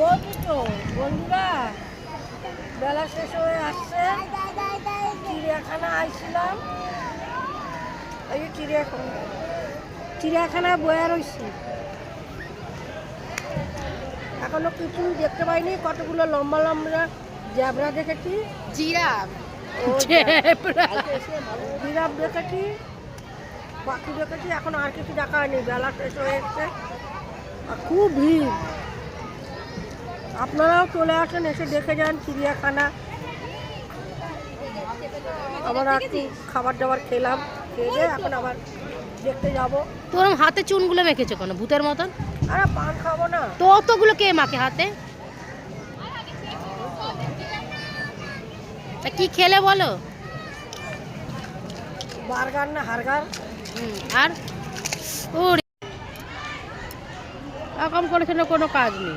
বলছি তো বন্ধুরা বেলা শেষ হয়ে আসছে। চিড়িয়াখানা আইছিলাম। এই যে চিড়িয়াখানা। চিড়িয়াখানা বয়ে রয়েছি এখনও কিছু দেখতে পাইনি কতগুলো লম্বা লম্বা জ্যাবরা দেখেছি। জিরাফ। জিরাফ দেখেছি পাখি দেখেছি এখন আর কিছু দেখা হয়নি বেলা শেষ হয়ে এসছে। আর খুব ভিড়। আপনারাও চলে আসেন এসে দেখে যান চিড়িয়াখানা। আমরা একটু খাবার দাবার খেলাম খেয়ে এখন আবার দেখতে যাব। তোর হাতে চুনগুলো মেখেছো কেন ভূতের মতন? আরে পান খাব না। তো অতগুলো কে মাখে হাতে? কি খেলে বলো? বার্গার না হারগার? আর? ওরে। এরকম করেছে না কোনো কাজ নেই।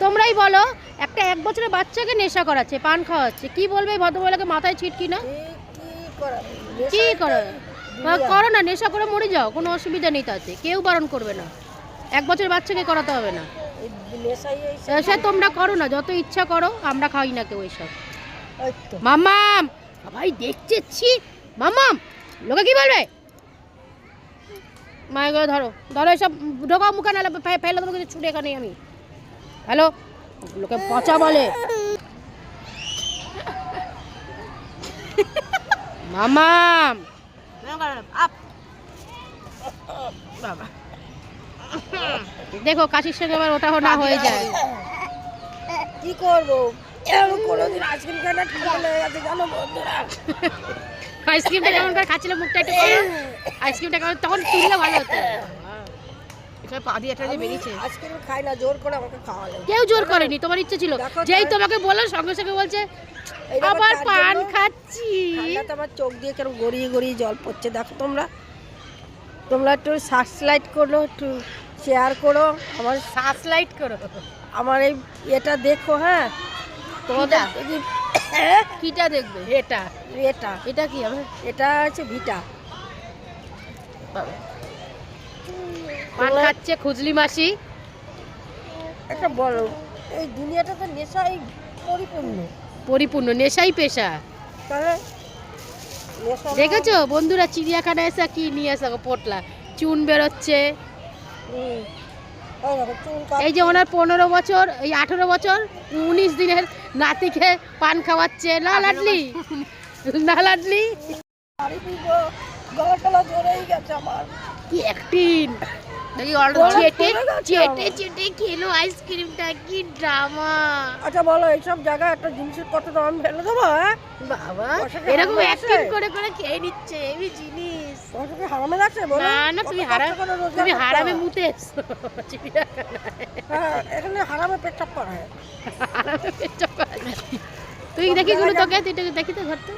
তোমরাই বলো একটা এক বছরের বাচ্চাকে নেশা করাচ্ছে পান খাওয়াচ্ছে। কি বলবে ভদ্রমহিলাকে? মাথায় ছিটকি না? কি করা করো? না নেশা করে মরে যাও কোনো অসুবিধা নেই তাতে কেউ বারণ করবে না। এক বছরের বাচ্চাকে করাতে হবে না। সে তোমরা করো না যত ইচ্ছা করো আমরা খাই না কেউ তো। মামাম ভাই দেখছে ছি মামাম লোকে কি বলবে? মায়ের ধরো ধরো এসব ঢোকাও মুখে নাহলে ফে- ফেলে দেবো কিছু ছুটে এখানে আমি। হ্যালো? লোকে পচা বলে। মামাম দেখো কাশির সঙ্গে আবার ওটা না হয়ে যায়। কি করব? কোনোদিন আইসক্রিম খাই না ঠান্ডা গেছে জানো বন্ধুরা? আইসক্রিমটা কেমন করে খাচ্ছিল মুখটা একটু আইসক্রিমটা কেমন তখন তুললে ভালো এটা পা দিয়ে যে বেরিয়েছে। খাই না জোর করে আমাকে খাওয়ালে কেউ জোর করেনি তোমার ইচ্ছে ছিল। যেই তোমাকে বলল সঙ্গে সঙ্গে বলছে আবার পান খাচ্ছি। আমার চোখ দিয়ে কেরম গড়িয়ে গড়িয়ে জল পড়ছে। দেখো তোমরা তোমরা একটু সাবস্ক্রাইব করো একটু শেয়ার করো। আমার শ্বাস লাইট করো। আমার এই এটা দেখো হ্যাঁ? তোমাদের? কিটা দেখবে? এটা। এটা। এটা কি হবে এটা হচ্ছে ভিটা। পান খাচ্ছে খুজলি মাসি। একটা বলো এই দুনিয়াটা তো নেশাই পরিপূর্ণ। পরিপূর্ণ নেশাই পেশা। তাহলে দেখেছ? বন্ধুরা চিড়িয়াখানায় এসে কি নিয়ে আসা পোটলা। চুন বেরোচ্ছে। এই যে ওনার পনেরো বছর এই আঠেরো বছর উনিশ দিনের নাতিকে পান খাওয়াচ্ছে। না লাডলি? না লাডলি? বাড়ি কি অ্যাক্টিং চেটে ধরে গেছে চেটে চেটে খেলো আইসক্রিমটা কি ড্রামা। আচ্ছা বলো এইসব জায়গায় একটা জিনিসের কত দাম ফেলে দেবো হ্যাঁ? বাবা এরকম অ্যাক্টিং করে করে খেয়ে নিচ্ছে এই জিনিস। হারামে লাগছে বলো? না না তুমি করে তুমি হারামে মুতে। হ্যাঁ এখানে হারামে পেটচাপ করা। হয় হারামে পেচ্ছাপ করা। যায়। তুই দেখি গুলো তোকে তুই দেখি তো ঘরটা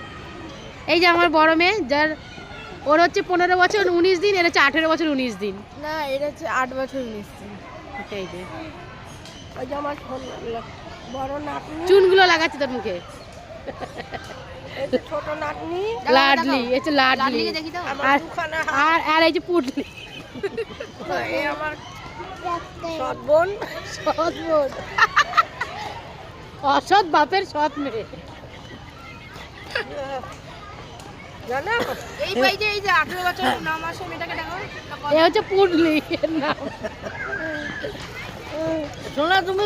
এই যে আমার বড় মেয়ে যার ওর হচ্ছে পনেরো বছর উনিশ দিন এর হচ্ছে আঠেরো বছর উনিশ দিন। না এটা হচ্ছে আট বছর মিষ্টি এই যে। ওই যে আমার বড় নাতনি। চুনগুলো লাগাচ্ছে তোর মুখে। ছোট নাতনি। লাডলি এই যে লাডলি। আর আর আর এই যে পুটলি। এই আমার সৎ বোন। সৎ বোন। অসৎ বাপের সৎ মেয়ে। এই ভাই যে এই যে আঠেরো বছর ন মাসের মেয়েটাকে দেখো এ হচ্ছে পুডলি। নাম তুমি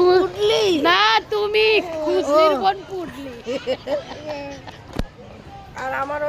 না তুমি বোন পুটলি আর আমার